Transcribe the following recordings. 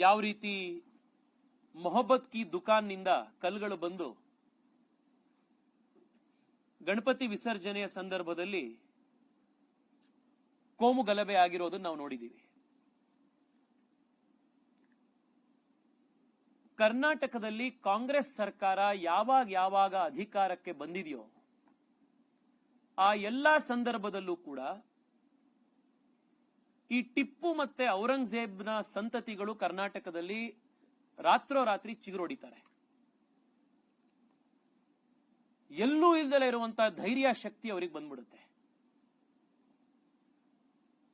ಯಾವ ರೀತಿ ಮೊಹಬ್ಬತ್ ಕಿ ದುಕಾನ್ನಿಂದ ಕಲ್ಗಳು ಬಂದು ಗಣಪತಿ ವಿಸರ್ಜನೆಯ ಸಂದರ್ಭದಲ್ಲಿ ಕೋಮು ಗಲಭೆ ಆಗಿರೋದನ್ನ ನಾವು ನೋಡಿದ್ದೀವಿ ಕರ್ನಾಟಕದಲ್ಲಿ ಕಾಂಗ್ರೆಸ್ ಸರ್ಕಾರ ಯಾವಾಗ ಯಾವಾಗ ಅಧಿಕಾರಕ್ಕೆ ಬಂದಿದೆಯೋ ಆ ಎಲ್ಲಾ ಸಂದರ್ಭದಲ್ಲೂ ಕೂಡ ಈ ಟಿಪ್ಪು ಮತ್ತೆ ಔರಂಗಜೇಬ್ನ ಸಂತತಿಗಳು ಕರ್ನಾಟಕದಲ್ಲಿ ರಾತ್ರೋರಾತ್ರಿ ಚಿಗುರೊಡಿತಾರೆ. ಎಲ್ಲೂ ಇಲ್ದಲೇ ಇರುವಂತಹ ಧೈರ್ಯ ಶಕ್ತಿ ಅವರಿಗೆ ಬಂದ್ಬಿಡುತ್ತೆ.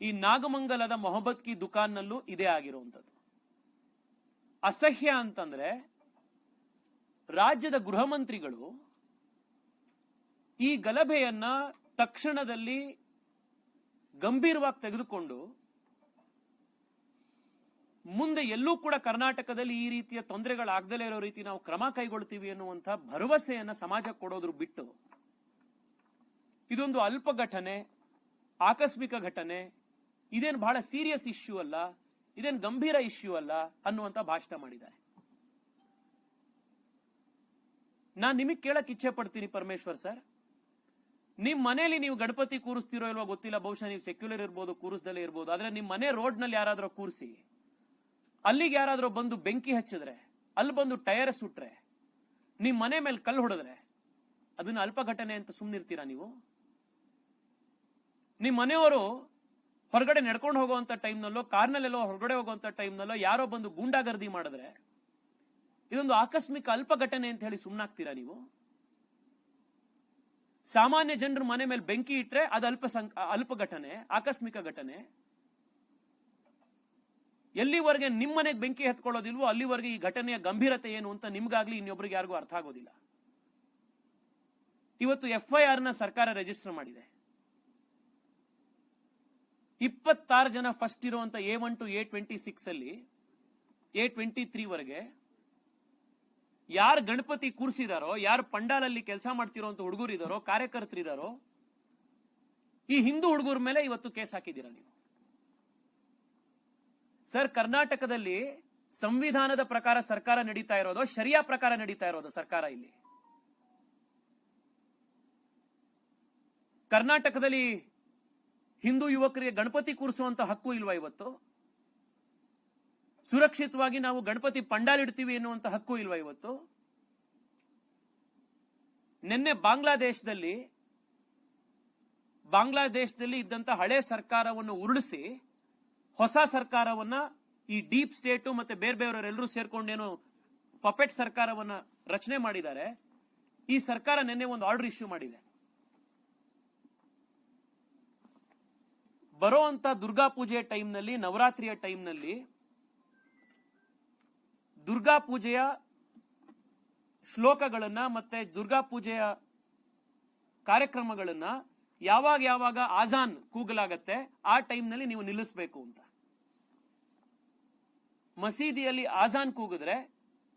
ಈ ನಾಗಮಂಗಲದ ಮೊಹಬ್ಬತ್ ಕಿ ದುಕಾನ್ನಲ್ಲೂ ಇದೇ ಆಗಿರುವಂಥದ್ದು. ಅಸಹ್ಯ ಅಂತಂದ್ರೆ ರಾಜ್ಯದ ಗೃಹ ಮಂತ್ರಿಗಳು ಈ ಗಲಭೆಯನ್ನ ತಕ್ಷಣದಲ್ಲಿ ಗಂಭೀರವಾಗಿ ತೆಗೆದುಕೊಂಡು ಮುಂದೆ ಎಲ್ಲೂ ಕೂಡ ಕರ್ನಾಟಕದಲ್ಲಿ ಈ ರೀತಿಯ ತೊಂದರೆಗಳಾಗದಲೇ ಇರೋ ರೀತಿ ನಾವು ಕ್ರಮ ಕೈಗೊಳ್ತೀವಿ ಅನ್ನುವಂಥ ಭರವಸೆಯನ್ನ ಸಮಾಜಕ್ಕೆ ಕೊಡೋದ್ರ ಬಿಟ್ಟು, ಇದೊಂದು ಅಲ್ಪ ಘಟನೆ ಆಕಸ್ಮಿಕ ಘಟನೆ, ಇದೇನು ಬಹಳ ಸೀರಿಯಸ್ ಇಶ್ಯೂ ಅಲ್ಲ, ಇದೇನು ಗಂಭೀರ ಇಶ್ಯೂ ಅಲ್ಲ ಅನ್ನುವಂತ ಭಾಷಣ ಮಾಡಿದ್ದಾರೆ. ನಾನು ನಿಮಗೆ ಕೇಳಕ್ ಇಚ್ಛೆ ಪಡ್ತೀನಿ ಪರಮೇಶ್ವರ್ ಸರ್. ನಿಮ್ಮ ಮನೇಲಿ ನೀವು ಗಣಪತಿ ಕೂರಿಸ್ತಿರೋ ಇಲ್ವೋ ಗೊತ್ತಿಲ್ಲ, ಬಹುಶಃ ನೀವು ಸೆಕ್ಯುಲರ್ ಇರ್ಬೋದು, ಕೂರಿಸ್ದಲೇ ಇರ್ಬೋದು, ಆದ್ರೆ ನಿಮ್ಮ ಮನೆ ರೋಡ್ನಲ್ಲಿ ಯಾರಾದ್ರೂ ಕೂರಿಸಿ ಅಲ್ಲಿಗೆ ಯಾರಾದರೂ ಬಂದು ಬೆಂಕಿ ಹಚ್ಚಿದ್ರೆ, ಅಲ್ಲಿ ಬಂದು ಟೈರ್ ಸುಟ್ರೆ ನಿಮ್ಮ ಮನೆ ಮೇಲೆ ಕಲ್ಲು ಹೊಡೆದ್ರೆ, ಅದನ್ನ ಅಲ್ಪ ಘಟನೆ ಅಂತ ಸುಮ್ಮನಿರ್ತೀರಾ ನೀವು? ನಿಮ್ಮ ಮನೆಯವರು ಹೊರಗಡೆ ನಡ್ಕೊಂಡು ಹೋಗುವಂತ ಟೈಮ್ನಲ್ಲೋ, ಕಾರ್ನಲ್ಲೆಲ್ಲೋ ಹೊರಗಡೆ ಹೋಗುವಂತ ಟೈಮ್ನಲ್ಲೋ ಯಾರೋ ಬಂದು ಗೂಂಡಾಗರ್ದಿ ಮಾಡಿದ್ರೆ, ಇದೊಂದು ಆಕಸ್ಮಿಕ ಅಲ್ಪ ಘಟನೆ ಅಂತ ಹೇಳಿ ಸುಮ್ಮನಾಗ್ತೀರಾ ನೀವು? ಸಾಮಾನ್ಯ ಜನರ ಮನೆ ಮೇಲೆ ಬೆಂಕಿ ಇಟ್ರೆ ಅದು ಅಲ್ಪ ಅಲ್ಪ ಘಟನೆ ಆಕಸ್ಮಿಕ ಘಟನೆ. ಎಲ್ಲಿವರೆಗೆ ನಿಮ್ಮ ಮನೆಗೆ ಬೆಂಕಿ ಹತ್ಕೊಳ್ಳೋದಿಲ್ವೋ ಅಲ್ಲಿವರೆಗೆ ಈ ಘಟನೆಯ ಗಂಭೀರತೆ ಏನು ಅಂತ ನಿಮ್ಗಾಗ್ಲಿ ಇನ್ನೊಬ್ರಿಗೆ ಯಾರಿಗೂ ಅರ್ಥ ಆಗೋದಿಲ್ಲ. ಇವತ್ತು ಎಫ್ಐಆರ್ನ ಸರ್ಕಾರ ರಿಜಿಸ್ಟರ್ ಮಾಡಿದೆ. ಇಪ್ಪತ್ತಾರು ಜನ ಫಸ್ಟ್ ಇರುವಂತ A one two A twenty six ಅಲ್ಲಿ ಎ ಟ್ವೆಂಟಿ ತ್ರೀ ವರೆಗೆ ಯಾರು ಗಣಪತಿ ಕೂರಿಸಿದಾರೋ, ಯಾರು ಪಂಡಾಲಲ್ಲಿ ಕೆಲಸ ಮಾಡ್ತಿರೋಂತ ಹುಡುಗರು ಇದಾರೋ ಕಾರ್ಯಕರ್ತರಿದಾರೋ, ಈ ಹಿಂದೂ ಹುಡುಗರ ಮೇಲೆ ಇವತ್ತು ಕೇಸ್ ಹಾಕಿದ್ದೀರಾ ನೀವು? ಸರ್, ಕರ್ನಾಟಕದಲ್ಲಿ ಸಂವಿಧಾನದ ಪ್ರಕಾರ ಸರ್ಕಾರ ನಡೀತಾ ಇರೋದು, ಶರಿಯಾ ಪ್ರಕಾರ ನಡೀತಾ ಇರೋದು ಸರ್ಕಾರ ಇಲ್ಲಿ? ಕರ್ನಾಟಕದಲ್ಲಿ ಹಿಂದೂ ಯುವಕರಿಗೆ ಗಣಪತಿ ಕೂರಿಸುವಂತ ಹಕ್ಕು ಇಲ್ವಾ ಇವತ್ತು? ಸುರಕ್ಷಿತವಾಗಿ ನಾವು ಗಣಪತಿ ಪಂಡಾಲ್ ಇಡ್ತೀವಿ ಎನ್ನುವಂತ ಹಕ್ಕು ಇಲ್ವಾ ಇವತ್ತು? ನಿನ್ನೆ ಬಾಂಗ್ಲಾದೇಶದಲ್ಲಿ ಬಾಂಗ್ಲಾದೇಶದಲ್ಲಿ ಇದ್ದಂತ ಹಳೆ ಸರ್ಕಾರವನ್ನು ಉರುಳಿಸಿ ಹೊಸ ಸರ್ಕಾರವನ್ನ ಈ ಡೀಪ್ ಸ್ಟೇಟು ಮತ್ತೆ ಬೇರೆ ಬೇರೆಯವರೆಲ್ಲರೂ ಸೇರ್ಕೊಂಡೇನು ಪಪೆಟ್ ಸರ್ಕಾರವನ್ನ ರಚನೆ ಮಾಡಿದ್ದಾರೆ. ಈ ಸರ್ಕಾರ ನಿನ್ನೆ ಒಂದು ಆರ್ಡರ್ ಇಶ್ಯೂ ಮಾಡಿದೆ. ಬರೋ ಅಂತ ದುರ್ಗಾ ಪೂಜೆಯ ಟೈಮ್ನಲ್ಲಿ, ನವರಾತ್ರಿಯ ಟೈಮ್ನಲ್ಲಿ ದುರ್ಗಾ ಪೂಜೆಯ ಶ್ಲೋಕಗಳನ್ನ ಮತ್ತೆ ದುರ್ಗಾ ಪೂಜೆಯ ಕಾರ್ಯಕ್ರಮಗಳನ್ನ ಯಾವಾಗ ಯಾವಾಗ ಆಜಾನ್ ಕೂಗಲಾಗತ್ತೆ ಆ ಟೈಮ್ನಲ್ಲಿ ನೀವು ನಿಲ್ಲಿಸಬೇಕು ಅಂತ. ಮಸೀದಿಯಲ್ಲಿ ಆಜಾನ್ ಕೂಗಿದ್ರೆ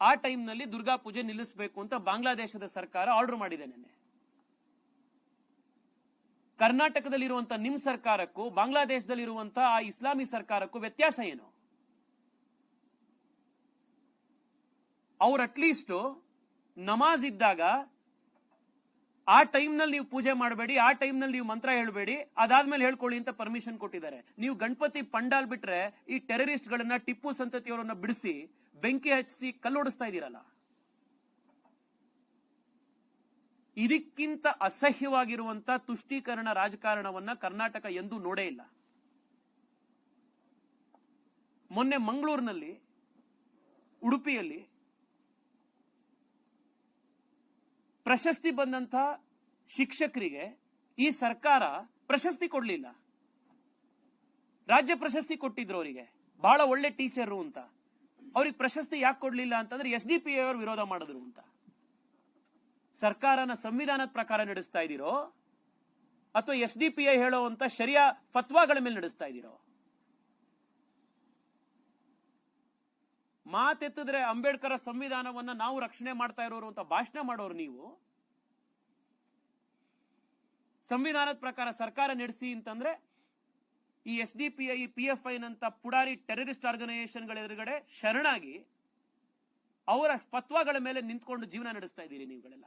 ಆ ಟೈಮ್ನಲ್ಲಿ ದುರ್ಗಾ ಪೂಜೆ ನಿಲ್ಲಿಸಬೇಕು ಅಂತ ಬಾಂಗ್ಲಾದೇಶದ ಸರ್ಕಾರ ಆರ್ಡರ್ ಮಾಡಿದೆ ನಿನ್ನೆ. ಕರ್ನಾಟಕದಲ್ಲಿರುವಂತ ನಿಮ್ ಸರ್ಕಾರಕ್ಕೂ, ಬಾಂಗ್ಲಾದೇಶದಲ್ಲಿರುವಂತ ಆ ಇಸ್ಲಾಮಿ ಸರ್ಕಾರಕ್ಕೂ ವ್ಯತ್ಯಾಸ ಏನು? ಅವ್ರು ಅಟ್ಲೀಸ್ಟ್ ನಮಾಜ್ ಇದ್ದಾಗ ಆ ಟೈಮ್ನಲ್ಲಿ ನೀವು ಪೂಜೆ ಮಾಡಬೇಡಿ, ಆ ಟೈಮ್ನಲ್ಲಿ ನೀವು ಮಂತ್ರ ಹೇಳಬೇಡಿ, ಅದಾದ್ಮೇಲೆ ಹೇಳ್ಕೊಳ್ಳಿ ಅಂತ ಪರ್ಮಿಷನ್ ಕೊಟ್ಟಿದ್ದಾರೆ. ನೀವು ಗಣಪತಿ ಪಂಡಾಲ್ ಬಿಟ್ರೆ ಈ ಟೆರರಿಸ್ಟ್ ಗಳನ್ನ ಟಿಪ್ಪು ಸಂತತಿಯವರನ್ನ ಬಿಡಿಸಿ ಬೆಂಕಿ ಹಚ್ಚಿಸಿ ಕಲ್ಲೊಡಿಸ್ತಾ ಇದ್ದೀರಲ್ಲ? ಇದಕ್ಕಿಂತ ಅಸಹ್ಯವಾಗಿರುವಂತ ತುಷ್ಟೀಕರಣ ರಾಜಕಾರಣವನ್ನ ಕರ್ನಾಟಕ ಎಂದೂ ನೋಡೇ ಇಲ್ಲ. ಮೊನ್ನೆ ಮಂಗಳೂರಿನಲ್ಲಿ, ಉಡುಪಿಯಲ್ಲಿ ಪ್ರಶಸ್ತಿ ಬಂದಂತ ಶಿಕ್ಷಕರಿಗೆ ಈ ಸರ್ಕಾರ ಪ್ರಶಸ್ತಿ ಕೊಡ್ಲಿಲ್ಲ. ರಾಜ್ಯ ಪ್ರಶಸ್ತಿ ಕೊಟ್ಟಿದ್ರು ಅವರಿಗೆ. ಬಹಳ ಒಳ್ಳೆ ಟೀಚರು ಅಂತ. ಅವ್ರಿಗೆ ಪ್ರಶಸ್ತಿ ಯಾಕೆ ಕೊಡ್ಲಿಲ್ಲ ಅಂತಂದ್ರೆ ಎಸ್ ಡಿ ಪಿ ಅವರು ವಿರೋಧ ಮಾಡಿದ್ರು ಅಂತ. ಸರ್ಕಾರನ ಸಂವಿಧಾನದ ಪ್ರಕಾರ ನಡೆಸ್ತಾ ಇದ್ದೀರೋ ಅಥವಾ ಎಸ್ ಡಿ ಪಿ ಐ ಹೇಳುವಂತ ಶರಿಯಾ ಫತ್ವಾಗಳ ಮೇಲೆ ನಡೆಸ್ತಾ ಇದ್ದೀರೋ? ಮಾತೆತ್ತಿದ್ರೆ ಅಂಬೇಡ್ಕರ್ ಸಂವಿಧಾನವನ್ನ ನಾವು ರಕ್ಷಣೆ ಮಾಡ್ತಾ ಇರೋರು ಅಂತ ಭಾಷಣ ಮಾಡೋರು ನೀವು? ಸಂವಿಧಾನದ ಪ್ರಕಾರ ಸರ್ಕಾರ ನಡೆಸಿ ಅಂತಂದ್ರೆ ಈ S D P I, P F ಐನಂತ ನಂತ ಪುಡಾರಿ ಟೆರರಿಸ್ಟ್ ಆರ್ಗನೈಸೇಷನ್ಗಳ ಎದುರುಗಡೆ ಶರಣಾಗಿ ಅವರ ಫತ್ವಾಗಳ ಮೇಲೆ ನಿಂತ್ಕೊಂಡು ಜೀವನ ನಡೆಸ್ತಾ ಇದ್ದೀರಿ ನೀವುಗಳೆಲ್ಲ.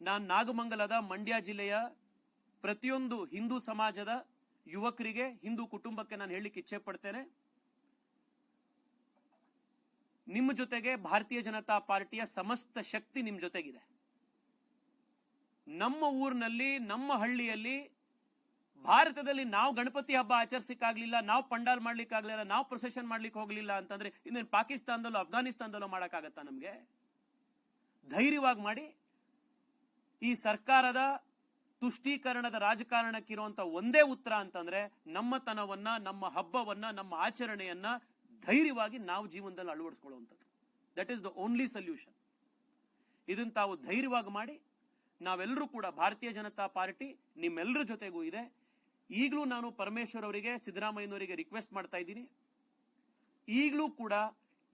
ನಾನು ನಾಗಮಂಗಲದ ಮಂಡ್ಯ ಜಿಲ್ಲೆಯ ಪ್ರತಿಯೊಂದು ಹಿಂದೂ ಸಮಾಜದ ಯುವಕರಿಗೆ, ಹಿಂದೂ ಕುಟುಂಬಕ್ಕೆ ನಾನು ಹೇಳಲಿಕ್ಕೆ ಇಚ್ಛೆ ಪಡ್ತೇನೆ. ನಿಮ್ಮ ಜೊತೆಗೆ ಭಾರತೀಯ ಜನತಾ ಪಾರ್ಟಿಯ ಸಮಸ್ತ ಶಕ್ತಿ ನಿಮ್ ಜೊತೆಗಿದೆ. ನಮ್ಮ ಊರಿನಲ್ಲಿ, ನಮ್ಮ ಹಳ್ಳಿಯಲ್ಲಿ, ಭಾರತದಲ್ಲಿ ನಾವು ಗಣಪತಿ ಹಬ್ಬ ಆಚರಿಸಕ್ಕಾಗ್ಲಿಲ್ಲ, ನಾವು ಪಂಡಾಲ್ ಮಾಡ್ಲಿಕ್ಕಾಗ್ಲಿಲ್ಲ, ನಾವು ಪ್ರೊಸೆಷನ್ ಮಾಡ್ಲಿಕ್ಕೆ ಹೋಗ್ಲಿಲ್ಲ ಅಂತಂದ್ರೆ ಇನ್ನೇನು ಪಾಕಿಸ್ತಾನದಲ್ಲೋ, ಅಫ್ಘಾನಿಸ್ತಾನದಲ್ಲೋ ಮಾಡಕ್ಕಾಗತ್ತಾ ನಮಗೆ? ಧೈರ್ಯವಾಗಿ ಮಾಡಿ, ಈ ಸರ್ಕಾರದ ತುಷ್ಟೀಕರಣದ ರಾಜಕಾರಣಕ್ಕಿರುವಂತ ಒಂದೇ ಉತ್ತರ ಅಂತಂದ್ರೆ ನಮ್ಮತನವನ್ನ ನಮ್ಮ ಹಬ್ಬವನ್ನ, ನಮ್ಮ ಆಚರಣೆಯನ್ನ ಧೈರ್ಯವಾಗಿ ನಾವು ಜೀವನದಲ್ಲಿ ಅಳವಡಿಸ್ಕೊಳ್ಳುವಂಥದ್ದು. That is the only solution ಇದನ್ನು ತಾವು ಧೈರ್ಯವಾಗಿ ಮಾಡಿ, ನಾವೆಲ್ಲರೂ ಕೂಡ ಭಾರತೀಯ ಜನತಾ ಪಾರ್ಟಿ ನಿಮ್ಮೆಲ್ಲರ ಜೊತೆಗೂ ಇದೆ. ಈಗಲೂ ನಾನು ಪರಮೇಶ್ವರ್ ಅವರಿಗೆ, ಸಿದ್ದರಾಮಯ್ಯನವರಿಗೆ ರಿಕ್ವೆಸ್ಟ್ ಮಾಡ್ತಾ ಇದ್ದೀನಿ. ಈಗಲೂ ಕೂಡ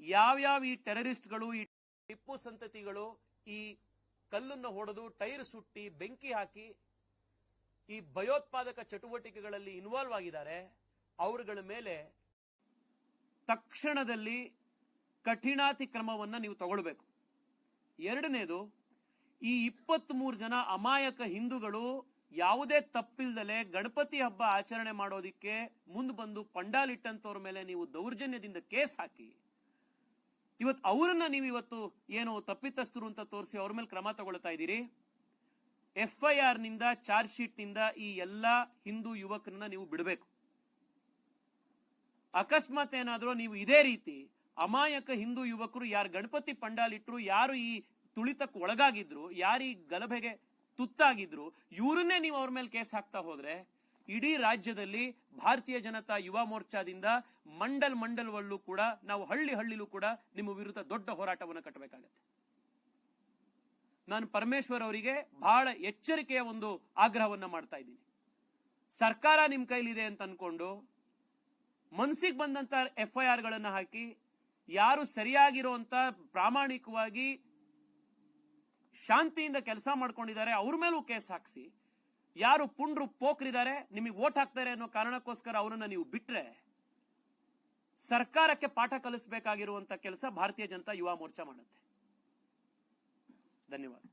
ಯಾವ್ಯಾವ ಈ ಟೆರರಿಸ್ಟ್ಗಳು ಈ ಟಿಪ್ಪು ಸಂತತಿಗಳು ಈ ಕಲ್ಲನ್ನು ಹೊಡೆದು ಟೈರ್ ಸುಟ್ಟಿ ಬೆಂಕಿ ಹಾಕಿ ಈ ಭಯೋತ್ಪಾದಕ ಚಟುವಟಿಕೆಗಳಲ್ಲಿ ಇನ್ವಾಲ್ವ್ ಆಗಿದ್ದಾರೆ, ಅವರುಗಳ ಮೇಲೆ ತಕ್ಷಣದಲ್ಲಿ ಕಠಿಣಾತಿ ಕ್ರಮವನ್ನ ನೀವು ತಗೊಳ್ಬೇಕು. ಎರಡನೇದು, ಈ ಇಪ್ಪತ್ತ್ ಮೂರು ಜನ ಅಮಾಯಕ ಹಿಂದೂಗಳು ಯಾವುದೇ ತಪ್ಪಿಲ್ದಲೆ ಗಣಪತಿ ಹಬ್ಬ ಆಚರಣೆ ಮಾಡೋದಿಕ್ಕೆ ಮುಂದೆ ಬಂದು ಪಂಡಾಲ್ ಇಟ್ಟಂತವ್ರ ಮೇಲೆ ನೀವು ದೌರ್ಜನ್ಯದಿಂದ ಕೇಸ್ ಹಾಕಿ ಇವತ್ತು ಅವರನ್ನ ನೀವು ಇವತ್ತು ಏನು ತಪ್ಪಿತಸ್ಥರು ಅಂತ ತೋರಿಸಿ ಅವ್ರ ಮೇಲೆ ಕ್ರಮ ತಗೊಳ್ತಾ ಇದ್ದೀರಿ? ಎಫ್ ಐ ಆರ್ನಿಂದ ಚಾರ್ಜ್ ಶೀಟ್ನಿಂದ ಈ ಎಲ್ಲಾ ಹಿಂದೂ ಯುವಕರನ್ನ ನೀವು ಬಿಡಬೇಕು. ಅಕಸ್ಮಾತ್ ಏನಾದ್ರೂ ನೀವು ಇದೇ ರೀತಿ ಅಮಾಯಕ ಹಿಂದೂ ಯುವಕರು ಯಾರು ಗಣಪತಿ ಪಂಡಾಲ್ ಇಟ್ರು ಯಾರು ಈ ತುಳಿತಕ್ಕೆ ಒಳಗಾಗಿದ್ರು, ಯಾರು ಈ ಗಲಭೆಗೆ ತುತ್ತಾಗಿದ್ರು, ಇವರನ್ನೇ ನೀವು ಅವ್ರ ಮೇಲೆ ಕೇಸ್ ಹಾಕ್ತಾ ಹೋದ್ರೆ ಇಡೀ ರಾಜ್ಯದಲ್ಲಿ ಭಾರತೀಯ ಜನತಾ ಯುವ ಮೋರ್ಚಾದಿಂದ ಮಂಡಲ್ ಮಂಡಲ್ವಲ್ಲೂ ಕೂಡ ನಾವು ಹಳ್ಳಿ ಹಳ್ಳಿಲೂ ಕೂಡ ನಿಮ್ಮ ವಿರುದ್ಧ ದೊಡ್ಡ ಹೋರಾಟವನ್ನು ಕಟ್ಟಬೇಕಾಗತ್ತೆ ನಾನು ಪರಮೇಶ್ವರ್ ಅವರಿಗೆ ಬಹಳ ಎಚ್ಚರಿಕೆಯ ಒಂದು ಆಗ್ರಹವನ್ನ ಮಾಡ್ತಾ ಇದ್ದೀನಿ. ಸರ್ಕಾರ ನಿಮ್ ಕೈಲಿದೆ ಅಂತ ಅನ್ಕೊಂಡು ಮನ್ಸಿಗೆ ಬಂದಂತ ಎಫ್ ಐ ಆರ್ ಗಳನ್ನ ಹಾಕಿ ಯಾರು ಸರಿಯಾಗಿರುವಂತ ಪ್ರಾಮಾಣಿಕವಾಗಿ ಶಾಂತಿಯಿಂದ ಕೆಲಸ ಮಾಡ್ಕೊಂಡಿದ್ದಾರೆ, ಅವ್ರ ಮೇಲೂ ಕೇಸ್ ಹಾಕ್ಸಿ. ಯಾರು ಪುಂಡ್ರು ಪೋಕ್ರಿದ್ದಾರೆ, ನಿಮಗೆ ವೋಟ್ ಹಾಕ್ತಾರೆ ಅನ್ನೋ ಕಾರಣಕ್ಕೋಸ್ಕರ ಅವರನ್ನ ನೀವು ಬಿಟ್ರೆ ಸರ್ಕಾರಕ್ಕೆ ಪಾಠ ಕಲಿಸಬೇಕಾಗಿರುವಂತ ಕೆಲಸ ಭಾರತೀಯ ಜನತಾ ಯುವ ಮೋರ್ಚಾ ಮಾಡುತ್ತೆ. ಧನ್ಯವಾದ.